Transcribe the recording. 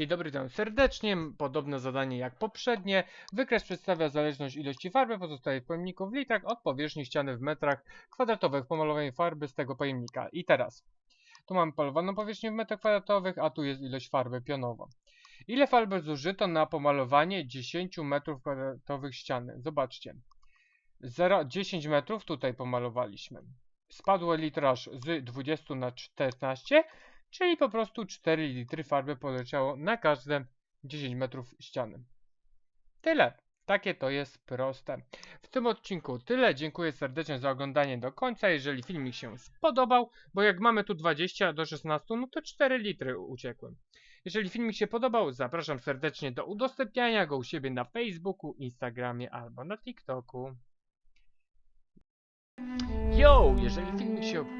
Dzień dobry, witam serdecznie. Podobne zadanie jak poprzednie. Wykres przedstawia zależność ilości farby pozostałych pojemników w litrach od powierzchni ściany w metrach kwadratowych pomalowanej farby z tego pojemnika. I teraz, tu mamy polowaną powierzchnię w metrach kwadratowych, a tu jest ilość farby pionowa. Ile farby zużyto na pomalowanie 10 metrów kwadratowych ściany? Zobaczcie. 0, 10 metrów tutaj pomalowaliśmy. Spadło litraż z 20 na 14, czyli po prostu 4 litry farby poleciało na każde 10 metrów ściany. Tyle. Takie to jest proste. W tym odcinku tyle. Dziękuję serdecznie za oglądanie do końca. Jeżeli filmik się spodobał, bo jak mamy tu 20 do 16, no to 4 litry uciekły. Jeżeli filmik się podobał, zapraszam serdecznie do udostępniania go u siebie na Facebooku, Instagramie albo na TikToku. Yo! Jeżeli filmik się